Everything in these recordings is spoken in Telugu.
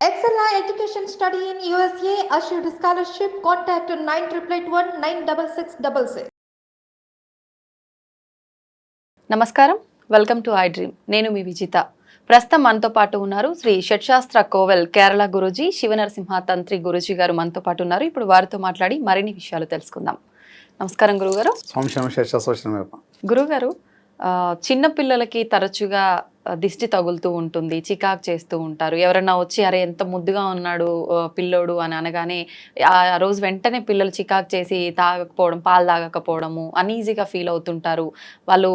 Excella Education Study in USA assured scholarship. Contact 9881 96666. నమస్కారం. వెల్కమ్ టు ఐ డ్రీమ్ నేను మీ విజిత. ప్రస్తుతం మనతో పాటు ఉన్నారు శ్రీ షట్శాస్త్ర కోవెల్ కేరళ గురుజీ శివనరసింహ తంత్రి గురుజీ గారు మనతో పాటు ఉన్నారు. ఇప్పుడు వారితో మాట్లాడి మరిన్ని విషయాలు తెలుసుకుందాం. నమస్కారం గురుగారు గురుగారు ఆ, చిన్న పిల్లలకి తరచుగా దిష్టి తగులుతూ ఉంటుంది చికాకు చేస్తూ ఉంటారు. ఎవరైనా వచ్చి అరే ఎంత ముద్దుగా ఉన్నాడు పిల్లోడు అని అనగానే ఆ రోజు వెంటనే పిల్లలు చికాకు చేసి తాగకపోవడం పాలు తాగకపోవడము అన్ఈజీగా ఫీల్ అవుతుంటారు. వాళ్ళు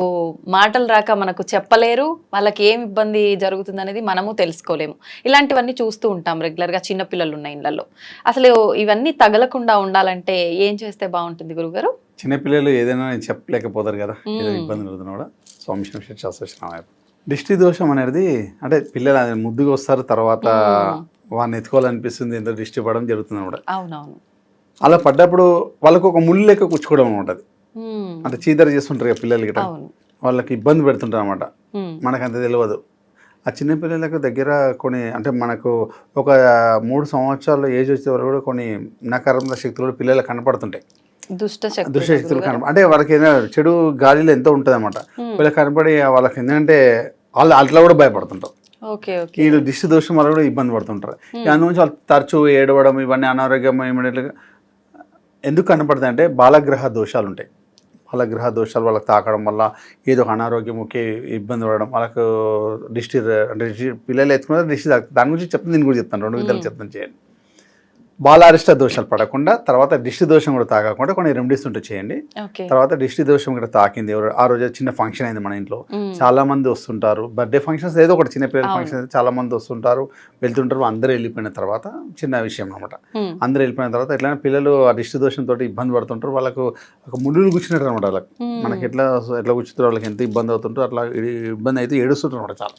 మాటలు రాక మనకు చెప్పలేరు వాళ్ళకి ఏం ఇబ్బంది జరుగుతుంది అనేది మనము తెలుసుకోలేము. ఇలాంటివన్నీ చూస్తూ ఉంటాం రెగ్యులర్గా చిన్న పిల్లలు ఉన్న ఇళ్ళలో. అసలు ఇవన్నీ తగలకుండా ఉండాలంటే ఏం చేస్తే బాగుంటుంది గురుగారు? చిన్నపిల్లలు ఏదైనా చెప్పలేకపోతారు కదా ఏదో. ఇబ్బంది కూడా. శేషాశోషణమేప దిష్టి దోషం అనేది అంటే పిల్లలు ముద్దుగా వస్తారు తర్వాత. వాడిని ఎత్తుకోవాలనిపిస్తుంది ఎంత దిష్టి పడడం జరుగుతుంది అనమాట అవునవును. అలా పడ్డప్పుడు వాళ్ళకు ఒక ముళ్ళు లెక్క కుచ్చుకోవడం ఉంటుంది అంటే చీదర చేస్తుంటారు కదా వాళ్ళకి ఇబ్బంది పెడుతుంటారు అనమాట మనకు అంత తెలియదు ఆ చిన్న పిల్లలకు దగ్గర కొన్ని అంటే మనకు ఒక మూడు సంవత్సరాల ఏజ్ వచ్చే వరకు కూడా కొన్ని నకారాత్మక శక్తులు కూడా పిల్లలకు కనపడుతుంటాయి. దుష్ట శక్తి దుశ్శక్తులు కనప అంటే వాళ్ళకి ఏదైనా చెడు గాలిలో ఎంతో ఉంటుంది అనమాట వీళ్ళకి కనపడి వాళ్ళకి ఏంటంటే వాళ్ళు అట్లా కూడా భయపడుతుంటారు వీళ్ళు దిష్టి దోషం వల్ల కూడా ఇబ్బంది పడుతుంటారు. దాని నుంచి వాళ్ళు తరచూ ఏడవడం ఇవన్నీ అనారోగ్యం ఇమీడియట్గా ఎందుకు కనపడతాయి అంటే బాలగ్రహ దోషాలు ఉంటాయి. బాలగ్రహ దోషాలు వాళ్ళకి తాకడం వల్ల ఏదో ఒక అనారోగ్యం ఒకే ఇబ్బంది పడడం వాళ్ళకు దిష్టి అంటే పిల్లలు ఎత్తుకున్న దిష్టి దాని గురించి చెప్తాను నేను కూడా చెప్తాను రెండు విధాలు. చెప్తాను చేయండి. బాలారిష్ట దోషాలు పడకుండా తర్వాత దిష్టి దోషం కూడా తాగకుండా కొన్ని రెమెడీస్ ఉంటే చేయండి. తర్వాత దిష్టి దోషం కూడా తాకింది. ఎవరు ఆ రోజు చిన్న ఫంక్షన్ అయింది మన ఇంట్లో. చాలా మంది వస్తుంటారు. బర్త్డే ఫంక్షన్స్ ఏదో ఒకటి చిన్న పిల్లల. ఫంక్షన్ చాలా మంది వస్తుంటారు. వెళ్తుంటారు. అందరూ వెళ్ళిపోయిన తర్వాత చిన్న విషయం అనమాట అందరూ వెళ్ళిపోయిన తర్వాత ఎట్లైనా పిల్లలు ఆ దిష్టి దోషంతో ఇబ్బంది పడుతుంటారు. వాళ్ళకు ఒక ముళ్ళు కూర్చున్నట్టు అనమాట వాళ్ళకి. మనకి ఎట్లా ఎట్లా కూర్చుంటారు? వాళ్ళకి ఎంత ఇబ్బంది అవుతుంటారో అట్లా ఇబ్బంది అయితే ఏడుస్తుంటారు అనమాట చాలా.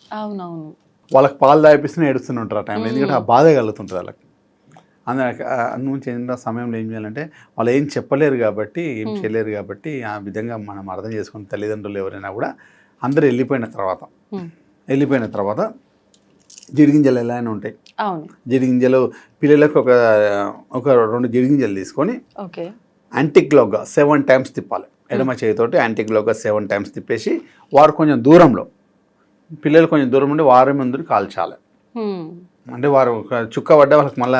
వాళ్ళకి పాలు తాగిపిస్తూనే ఏడుస్తూనే ఉంటారు ఆ టైంలో. ఎందుకంటే ఆ బాధ కలుగుతుంటుంది వాళ్ళకి. అందుగురించి ఏంటంటే ఆ సమయంలో ఏం చేయాలంటే వాళ్ళు ఏం చెప్పలేరు కాబట్టి ఏం. చేయలేరు కాబట్టి ఆ విధంగా మనం అర్థం చేసుకుని తల్లిదండ్రులు ఎవరైనా కూడా అందరూ వెళ్ళిపోయిన తర్వాత వెళ్ళిపోయిన తర్వాత జిడిగింజలు ఎలా అయినా ఉంటాయి. జిడిగింజలు పిల్లలకు ఒక ఒక రెండు జిడిగింజలు తీసుకొని యాంటిక్లోగా సెవెన్ టైమ్స్ తిప్పాలి. ఎడమ చేతితోటి యాంటిక్లోగా సెవెన్ టైమ్స్ తిప్పేసి వారు కొంచెం దూరంలో పిల్లలు కొంచెం దూరం ఉండి వారి ముందు కాల్చాలి. అంటే వారు ఒక చుక్క పడ్డ వాళ్ళకి మళ్ళీ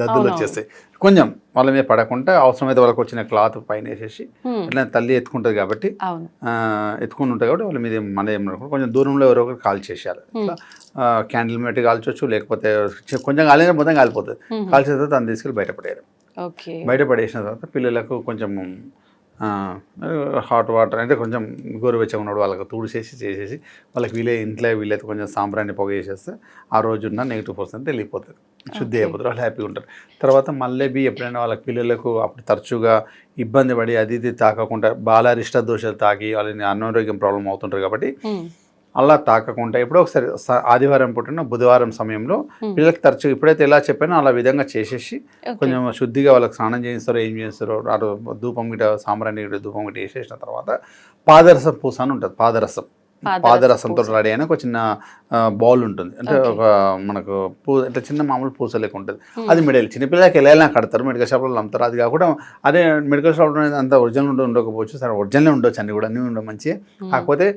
దద్దులు. వచ్చేస్తాయి. కొంచెం వాళ్ళ మీద పడకుండా అవసరమైతే వాళ్ళకి వచ్చిన క్లాత్ పైన వేసేసి ఇట్లా తల్లి ఎత్తుకుంటుంది కాబట్టి ఎత్తుకుని ఉంటుంది కాబట్టి వాళ్ళ మీద మన ఏం రాకుండా కొంచెం దూరంలో ఎవరో ఒకరు కాల్ చేసేయాలి ఇట్లా క్యాండిల్ పెట్టి కాల్చొచ్చు లేకపోతే కొంచెం కాలిన మొత్తం కాలిపోతుంది. కాల్చిన తర్వాత దాన్ని తీసుకెళ్ళి బయటపడేయాలి ఓకే. బయటపడేసిన తర్వాత పిల్లలకు కొంచెం హాట్ వాటర్ అంటే కొంచెం గోరువెచ్చగా ఉన్నప్పుడు వాళ్ళకి తుడిచేసి చేసేసి వాళ్ళకి వీలే ఇంట్లో వీలైతే కొంచెం సాంబ్రాన్ని పొగ వేసేస్తే ఆ రోజున్న నెగిటివ్ పర్సెంట్ వెళ్ళిపోతుంది శుద్ధి. అయిపోతారు వాళ్ళు హ్యాపీగా ఉంటారు. తర్వాత మళ్ళీ బి ఎప్పుడైనా వాళ్ళకి పిల్లలకు అప్పుడు తరచుగా ఇబ్బంది పడి అది ఇది తాకకుండా బాలారిష్ట దోషాలు తాకి వాళ్ళని అనారోగ్యం ప్రాబ్లం అవుతుంటారు కాబట్టి అలా తాకకుండా ఎప్పుడో ఒకసారి ఆదివారం పుట్టిన బుధవారం సమయంలో. పిల్లలకి తరచు ఇప్పుడైతే ఎలా చెప్పానో అలా విధంగా చేసేసి కొంచెం శుద్ధిగా వాళ్ళకి స్నానం చేయిస్తారో ఏం చేస్తారో అటు ధూపం గిట సాంబ్రాణి ధూపం గిట వేసేసిన తర్వాత పాదరసం పూస అని ఉంటుంది పాదరసం పాదరసంతో. రెడీ అయిన ఒక చిన్న బౌల్ ఉంటుంది. అంటే. ఒక మనకు పూ అంటే చిన్న మామూలు పూస లెక్క ఉంటుంది. ఉమ్, అది మెడల్ చిన్నపిల్లలకి ఎలా కడతారు. మెడికల్ షాప్లో అమ్ముతారు. అది కాకుండా అదే మెడికల్ షాప్లో అంత ఒరిజినల్ ఉండ ఉండకపోవచ్చు. సరే ఒరిజినల్ ఉండొచ్చు అన్ని కూడా. అన్నీ ఉండవు మంచి ఉమ్, కాకపోతే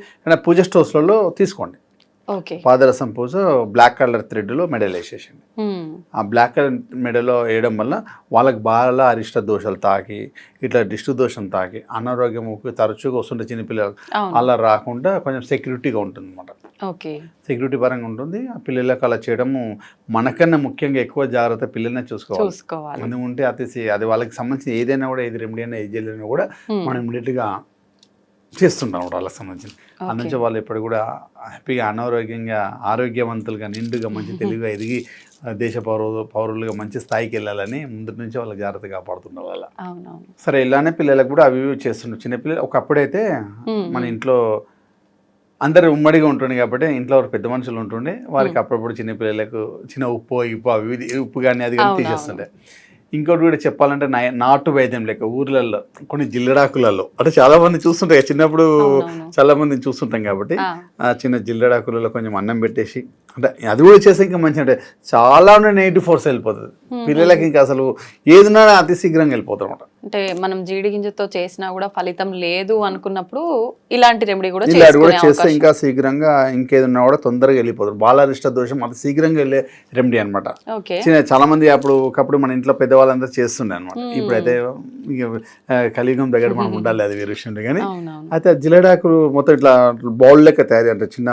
పూజ స్టోర్స్లలో తీసుకోండి. పాదరసం పూస బ్లాక్ కలర్ థ్రెడ్లో మెడల్ వేసేసింది ఆ బ్లాక్ కలర్ మెడలో వేయడం వల్ల వాళ్ళకి బాగా అరిష్ట దోషాలు తాకి ఇట్లా దిష్టి దోషం తాకి అనారోగ్యం తరచుగా వస్తుంటే చిన్నపిల్లలు అలా రాకుండా కొంచెం సెక్యూరిటీగా ఉంటుంది అనమాట ఓకే. సెక్యూరిటీ పరంగా ఉంటుంది. ఆ పిల్లలకు అలా చేయడము మనకన్నా ముఖ్యంగా ఎక్కువ జాగ్రత్త పిల్లల్ని చూసుకోవాలి. చూసుకోవాలి. అది ఉంటే అతి అది వాళ్ళకి సంబంధించిన ఏదైనా కూడా ఏది రెమెడీ అయినా ఏది చేయలేనా కూడా మనం ఇమీడియట్గా చేస్తుంటాం అన్నమాట వాళ్ళకి సంబంధించి అందుంచి వాళ్ళు ఎప్పుడు కూడా హ్యాపీగా అనారోగ్యంగా ఆరోగ్యవంతులుగా నిండుగా మంచి తెలివిగా ఎదిగి దేశ పౌరు పౌరులుగా మంచి స్థాయికి వెళ్ళాలని ముందు నుంచి వాళ్ళకి జాగ్రత్త కాపాడుతున్నారు వాళ్ళ సరే ఇలానే పిల్లలకు కూడా అవి చేస్తుండ్రు. చిన్నపిల్లలు ఒకప్పుడైతే మన ఇంట్లో అందరు ఉమ్మడిగా ఉంటుండే కాబట్టి ఇంట్లో పెద్ద మనుషులు ఉంటుండే వారికి. అప్పుడప్పుడు చిన్న పిల్లలకు చిన్న ఉప్పు ఇప్పు అవి ఉప్పు కానీ అది కానీ తీసేస్తుండే. ఇంకోటి కూడా చెప్పాలంటే నా నాటు వైద్యం లెక్క ఊర్లలో కొన్ని జిల్లడాకులలో అంటే చాలా మంది చూస్తుంటాయి చిన్నప్పుడు. చాలా మందిని చూస్తుంటాం కాబట్టి ఆ చిన్న జిల్లడాకులలో కొంచెం అన్నం పెట్టేసి అంటే అది కూడా చేస్తే ఇంకా మంచి అంటే చాలా నెగిటివ్ ఫోర్స్ వెళ్ళిపోతుంది. పిల్లలకి ఇంకా అసలు ఏదిన్నా అతి శీఘ్రంగా వెళ్ళిపోతారు అనమాట అంటే మనం జీడి గింజతో చేసినా కూడా ఫలితం లేదు అనుకున్నప్పుడు ఇలాంటి రెమెడీ కూడా ఇలా అది కూడా చేస్తే ఇంకా శీఘ్రంగా ఇంకేదన్నా కూడా తొందరగా వెళ్ళిపోతారు. బాలారిష్ట దోషం అతి శీఘ్రంగా వెళ్ళే రెమెడీ అనమాట చాలా మంది అప్పుడు ఒకప్పుడు మన ఇంట్లో పెద్దవాళ్ళందరూ చేస్తుండే అనమాట ఇప్పుడైతే కలియుగం దగ్గర మనం ఉండాలి అది వేరే విషయం కానీ అయితే ఆ జిల్లడాకులు మొత్తం ఇట్లా బౌల్ లెక్క తయారు అంటే చిన్న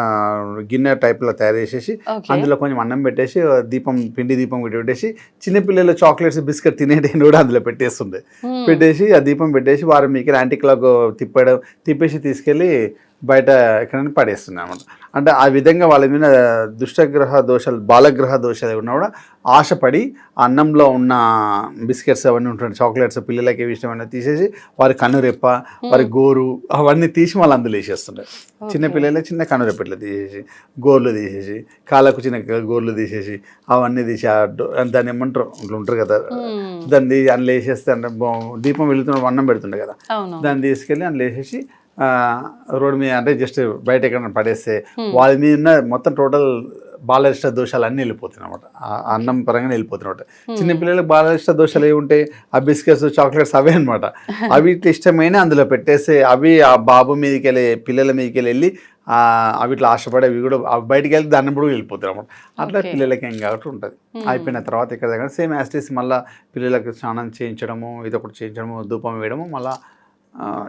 గిన్నె టైప్లో తయారు చేసేసి ఓకే అందులో కొంచెం అన్నం పెట్టేసి దీపం పిండి దీపం పెట్టి పెట్టేసి చిన్నపిల్లలు చాక్లెట్స్ బిస్కెట్ తినేటివి కూడా అందులో పెట్టేస్తుండే Hmm. పెట్టేసి ఆ దీపం పెట్టేసి వారు మీకు యాంటీ క్లాక్ తిప్పడం తిప్పేసి తీసుకెళ్ళి బయట ఎక్కడైనా పడేస్తున్నాయి అన్నమాట. అంటే ఆ విధంగా వాళ్ళ మీద దుష్టగ్రహ దోషాలు బాలగ్రహ దోషాలు ఉన్నా కూడా ఆశపడి అన్నంలో ఉన్న బిస్కెట్స్ అవన్నీ ఉంటాయి చాక్లెట్స్ పిల్లలకి ఏవి ఇష్టమైనా తీసేసి వారి కన్నురెప్ప వారి గోరు అవన్నీ తీసి మళ్ళీ అందులో వేసేస్తుంటారు చిన్న పిల్లలే చిన్న కన్నురెప్పట్లు తీసేసి గోర్లు తీసేసి కాళ్ళకు చిన్న గోర్లు తీసేసి అవన్నీ తీసి దాన్ని ఏమంటారు? ఇట్లా ఉంటారు కదా. దాన్ని అందులో వేసేస్తే అంటే దీపం వెళుతున్న అన్నం పెడుతుండే కదా. దాన్ని తీసుకెళ్ళి అందులో వేసేసి రోడ్డు మీద అంటే జస్ట్ బయట ఎక్కడైనా పడేస్తే వాళ్ళ మీద ఉన్న మొత్తం టోటల్ బాలరిష్ట దోషాలు అన్నీ వెళ్ళిపోతున్నాయి అనమాట అన్నం పరంగానే వెళ్ళిపోతున్నాయి చిన్నపిల్లలకు బాలరిష్ట దోషాలు ఏమి ఉంటాయి? ఆ బిస్కెట్స్ చాక్లెట్స్ అవే అనమాట అవి ఇష్టమైన అందులో పెట్టేస్తే అవి ఆ బాబు మీదకి వెళ్ళి పిల్లల మీదకి వెళ్ళి అవి ఇట్లా ఆశపడి అవి కూడా అవి బయటికి వెళ్తే దాన్ని కూడా వెళ్ళిపోతారు అనమాట అట్లా. పిల్లలకి ఏం కాబట్టి ఉంటుంది. అయిపోయిన తర్వాత ఇక్కడ దగ్గర సేమ్ యాస్టిస్ మళ్ళీ పిల్లలకు స్నానం చేయించడము ఇది ఒకటి చేయించడము ధూపం వేయడము మళ్ళీ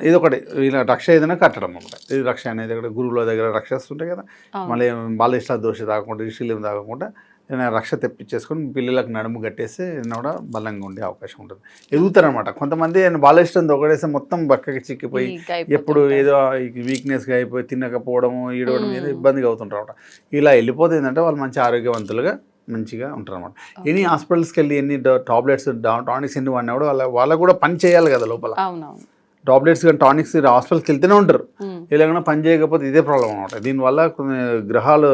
ఇది ఒకటి ఇలా రక్ష ఏదైనా కట్టడం అనమాట ఇది రక్ష అనేది ఇక్కడ గురువుల దగ్గర రక్షిస్తుంటాయి కదా. మళ్ళీ బాల ఇష్ట దోష తాగకుండా ఇష్టం తాగకుండా ఏదైనా రక్ష తెప్పించేసుకొని పిల్లలకు నడుము కట్టేస్తే ఏదైనా కూడా బలంగా ఉండే అవకాశం ఉంటుంది. ఎదుగుతారనమాట కొంతమంది బాల ఇష్టం ఒకటేస్తే మొత్తం బక్కకి చిక్కిపోయి. ఎప్పుడు ఏదో వీక్నెస్గా అయిపోయి తినకపోవడము ఈడవడం ఏదో ఇబ్బందిగా అవుతుంటారు అనమాట ఇలా వెళ్ళిపోతే ఏంటంటే వాళ్ళు మంచి ఆరోగ్యవంతులుగా మంచిగా ఉంటారు అనమాట ఎన్ని హాస్పిటల్స్కి వెళ్ళి ఎన్ని టాబ్లెట్స్ టానిక్స్ ఎన్ని వాడినా కూడా వాళ్ళ వాళ్ళకు కూడా పని చేయాలి కదా లోపల. టాబ్లెట్స్ కానీ టానిక్స్ హాస్పిటల్కి వెళ్తూనే ఉంటారు. Hmm. ఇలాగైనా పని చేయకపోతే ఇదే ప్రాబ్లం అనమాట దీనివల్ల కొన్ని గ్రహాలు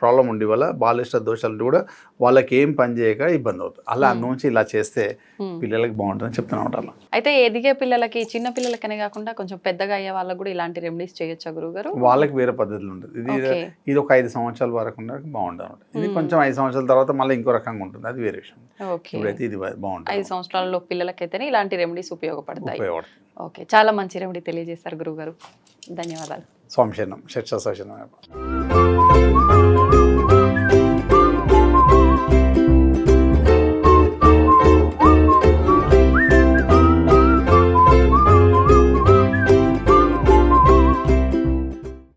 ప్రాబ్లం ఉండి వల్ల బాలిష్ట దోషాలు కూడా వాళ్ళకి ఏం పని చేయక ఇబ్బంది అవుతుంది. అలా అందులోంచి ఇలా చేస్తే Hmm. పిల్లలకి బాగుంటుందని చెప్తున్నాను అలా. అయితే ఎదిగే పిల్లలకి చిన్న పిల్లలకనే కాకుండా కొంచెం పెద్దగా అయ్యే వాళ్ళకి కూడా ఇలాంటి రెమెడీస్ చేయొచ్చా గురుగారు వాళ్ళకి వేరే పద్ధతులు ఉంటుంది ఇది. ఇది ఒక ఐదు సంవత్సరాల వరకు బాగుంటుంది ఇది కొంచెం ఐదు సంవత్సరాల తర్వాత మళ్ళీ ఇంకో రకంగా ఉంటుంది. అది వేరే విషయం. ఓకే ఇప్పుడైతే ఇది బాగుంటుంది. ఐదు సంవత్సరాలలో పిల్లలకైతేనే ఇలాంటి రెమెడీస్ ఉపయోగపడతాయి. ఓకే చాలా మంచి రెమెడీ తెలియజేశారు గురువుగారు. ధన్యవాదాలు. స్వామి శరణం షట్శ